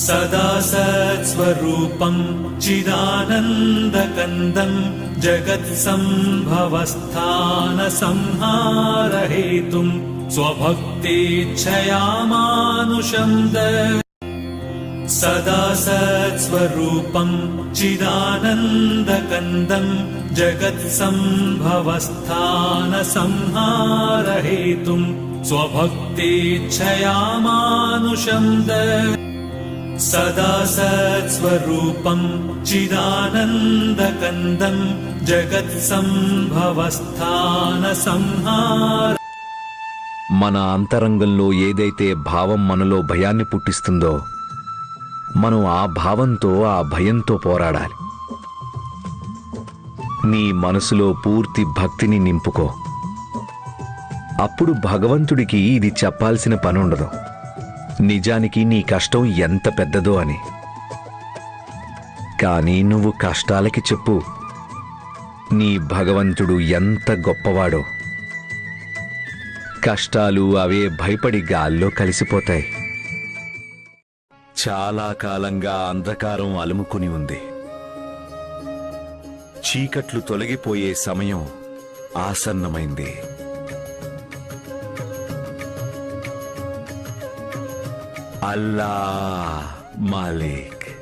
सदा सत्स्वरूपम् चिदानन्दकन्दम् जगत्सम्भवस्थानसंहारहेतुम् स्वभक्तेच्छया मानुषम् द सदा सत्स्वरूपम् चिदानन्दकन्दम् जगत्सम्भवस्थानसंहारहेतुम् स्वभक्तेच्छया मानुषम् द सदा सत्स्वरूपम् चिदानन्दकन्दम् जगत्सम्भवस्थानसंहार మన అంతరంగంలో ఏదైతే భావం మనలో భయాన్ని పుట్టిస్తుందో మనం ఆ భావంతో ఆ భయంతో పోరాడాలి నీ మనసులో పూర్తి భక్తిని నింపుకో అప్పుడు భగవంతుడికి ఇది చెప్పాల్సిన పనుండదు నిజానికి నీ కష్టం ఎంత పెద్దదో అని. కానీ నువ్వు కష్టాలకి చెప్పు. నీ భగవంతుడు ఎంత గొప్పవాడో. కష్టాలు అవే భయపడి గాల్లో కలిసిపోతాయి. చాలా కాలంగా అంధకారం అలుముకుని ఉంది. చీకట్లు తొలగిపోయే సమయం ఆసన్నమైంది. Allah Malik.